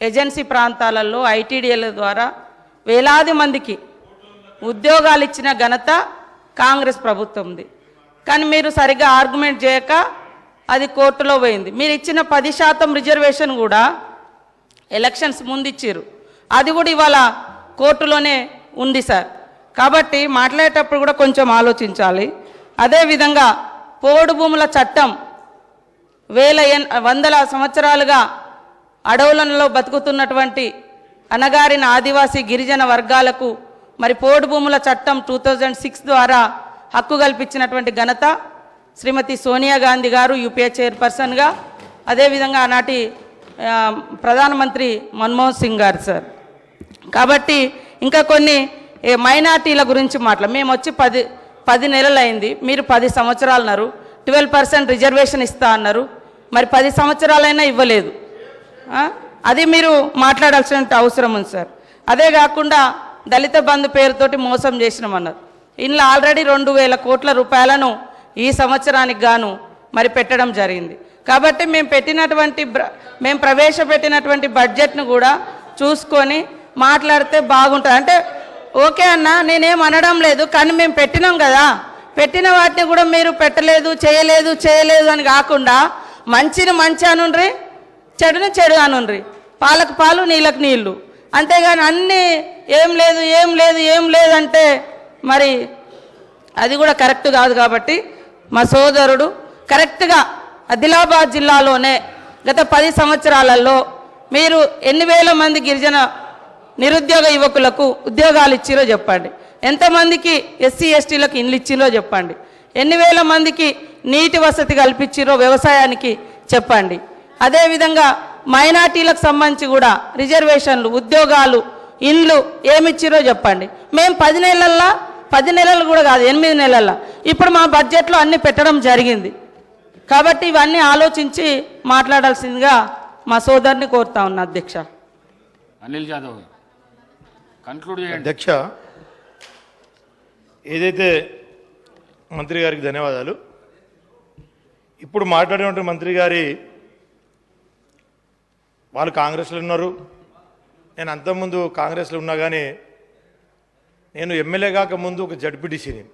Agency ప్రాంతాలలో ఐటీడీఎల ద్వారా వేలాది మందికి ఉద్యోగాలు ఇచ్చిన ఘనత కాంగ్రెస్ ప్రభుత్వంది. కానీ మీరు సరిగ్గా ఆర్గ్యుమెంట్ చేయక అది కోర్టులో పోయింది. మీరు ఇచ్చిన పది శాతం రిజర్వేషన్ కూడా ఎలక్షన్స్ ముందు ఇచ్చారు అది కూడా ఇవాళ కోర్టులోనే ఉంది సార్. కాబట్టి మాట్లాడేటప్పుడు కూడా కొంచెం ఆలోచించాలి. అదేవిధంగా పోడు భూముల చట్టం వేల ఎన్ వందల సంవత్సరాలుగా అడవులలో బతుకుతున్నటువంటి అనగారిన ఆదివాసీ గిరిజన వర్గాలకు మరి పోడు భూముల చట్టం టూ థౌజండ్ సిక్స్ ద్వారా హక్కు కల్పించినటువంటి ఘనత శ్రీమతి సోనియా గాంధీ గారు యూపీఏ చైర్పర్సన్గా అదేవిధంగా ఆనాటి ప్రధానమంత్రి మన్మోహన్ సింగ్ గారు సార్. కాబట్టి ఇంకా కొన్ని ఏ, మైనార్టీల గురించి మాట్లా మేము వచ్చి పది పది నెలలైంది మీరు పది సంవత్సరాలు అన్నారు ట్వెల్వ్ పర్సెంట్ రిజర్వేషన్ ఇస్తా అన్నారు మరి పది సంవత్సరాలైనా ఇవ్వలేదు. అది మీరు మాట్లాడాల్సిన అవసరం ఉంది సార్. అదే కాకుండా దళిత బంధు పేరుతోటి మోసం చేసినామన్నారు ఇందులో ఆల్రెడీ రెండు వేల కోట్ల రూపాయలను ఈ సంవత్సరానికి గాను మరి పెట్టడం జరిగింది. కాబట్టి మేము పెట్టినటువంటి బ్ర- మేము ప్రవేశపెట్టినటువంటి బడ్జెట్ను కూడా చూసుకొని మాట్లాడితే బాగుంటుంది. అంటే ఓకే అన్న నేనేం అనడం లేదు కానీ మేము పెట్టినాం కదా. పెట్టిన వాటిని కూడా మీరు పెట్టలేదు చేయలేదు చేయలేదు అని కాకుండా మంచిని మంచి అనుండ్రీ చెడుని చెడు అనుండ్రి. పాలకు పాలు నీళ్ళకు నీళ్ళు. అంతేగాని అన్నీ ఏం లేదు ఏం లేదు ఏం లేదంటే మరి అది కూడా కరెక్ట్ కాదు కాబట్టి మా సోదరుడు కరెక్ట్గా ఆదిలాబాద్ జిల్లాలోనే గత పది సంవత్సరాలలో మీరు ఎన్ని వేల మంది గిరిజన నిరుద్యోగ యువకులకు ఉద్యోగాలు ఇచ్చిరో చెప్పండి. ఎంతమందికి ఎస్సీ ఎస్టీలకు ఇండ్లు ఇచ్చిరో చెప్పండి. ఎన్ని వేల మందికి నీటి వసతి కల్పించిరో వ్యవసాయానికి చెప్పండి. అదేవిధంగా మైనార్టీలకు సంబంధించి కూడా రిజర్వేషన్లు ఉద్యోగాలు ఇండ్లు ఏమిచ్చిరో చెప్పండి. మేము పది నెలల్లో పది నెలలు కూడా కాదు ఎనిమిది నెలల్లో. ఇప్పుడు మా బడ్జెట్లో అన్ని పెట్టడం జరిగింది. కాబట్టి ఇవన్నీ ఆలోచించి మాట్లాడాల్సిందిగా మా సోదరుని కోరుతా ఉన్నా అధ్యక్ష. అనిల్ జాదవ్ కన్క్లూడ్ చేయండి. అధ్యక్ష ఏదైతే మంత్రి గారికి ధన్యవాదాలు. ఇప్పుడు మాట్లాడినటువంటి మంత్రి గారి వాళ్ళు కాంగ్రెస్లో ఉన్నారు. నేను అంతకుముందు కాంగ్రెస్లో ఉన్నా కానీ నేను ఎమ్మెల్యే కాక ముందు ఒక జడ్పీటీసీని.